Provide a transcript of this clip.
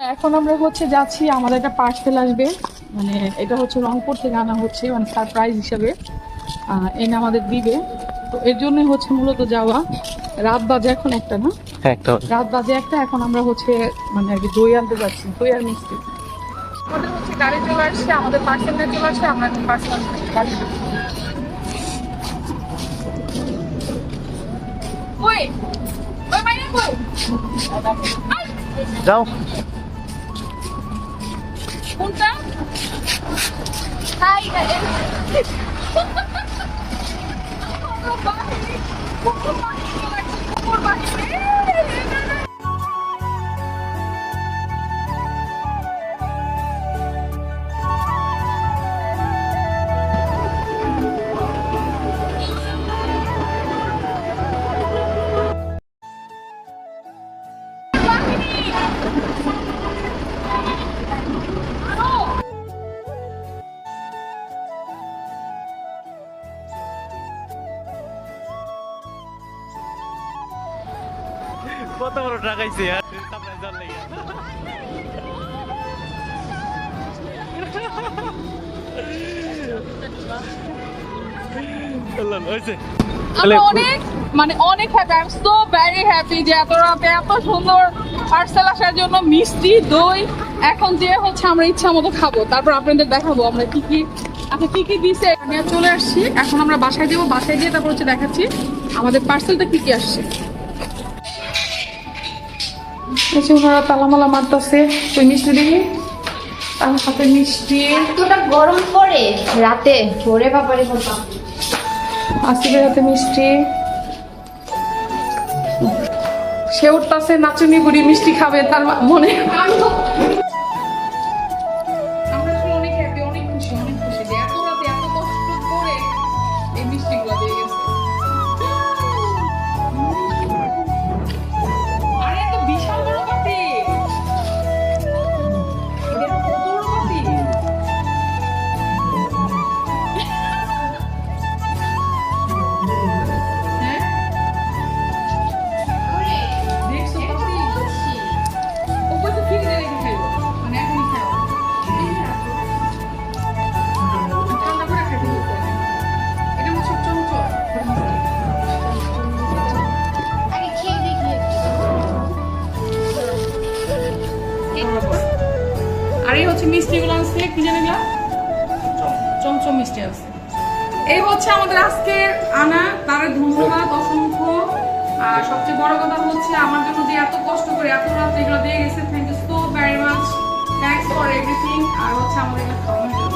এখন আমরা হচ্ছে যাচ্ছি আমাদের একটা পার্সেল আসবে। মানে এটা হচ্ছে রংপুর থেকে আনা হচ্ছে মানে সারপ্রাইজ হিসাবে। এনে আমাদের দিবে। তো এর জন্যই হচ্ছে মূলত যাওয়া। রাত বাজে এখন একটা না? হ্যাঁ একটা রাত বাজে একটা এখন আমরা হচ্ছে মানে আর কি দই আনতে যাচ্ছি। দই আর মিষ্টি। আমাদের হচ্ছে গাড়ি চলে আসছে আমাদের পার্সেল নিয়ে চলে আসছে আমরা পার্সেল ওই! ওই যাও। কোনটা হাই কত বড় টাকাইছে আমরা অনেক মানে অনেক happy I am so very happy যে এত সুন্দর পার্সেল আসার জন্য মিষ্টি দই এখন যে হচ্ছে আমরা ইচ্ছা মতো খাব। তারপর আপনাদের দেখাবো আমরা কি কি আচ্ছা কি কি দিছে? আমি চলে আসছি। এখন আমরা বাসায় যাব বাসায় গিয়ে তারপর হচ্ছে দেখাচ্ছি আমাদের পার্সেলটা কি কি আসছে। এসে ওনারা তালামালা মারতেছে তুই মিষ্টি দিবি তার সাথে মিষ্টি। এতটা গরম পড়ে রাতে। ভোরে বাবারে বলতাম আসিফের হাতে মিষ্টি। সে উঠতেছে নাচুনি বুড়ি মিষ্টি খাবে। তার মনে আর এই হচ্ছে মিষ্টিগুলো আছে কি জানি এগুলা? চমচম মিষ্টি আছে এই হচ্ছে আমাদের আজকের আনা, তার ধন্যবাদ অসংখ্য। আর সবচেয়ে বড় কথা হচ্ছে আমার জন্য যে এত কষ্ট করে এত রাত এগুলো দিয়ে গেছে thank you so very much thanks for everything আর হচ্ছে আমাদের এগুলো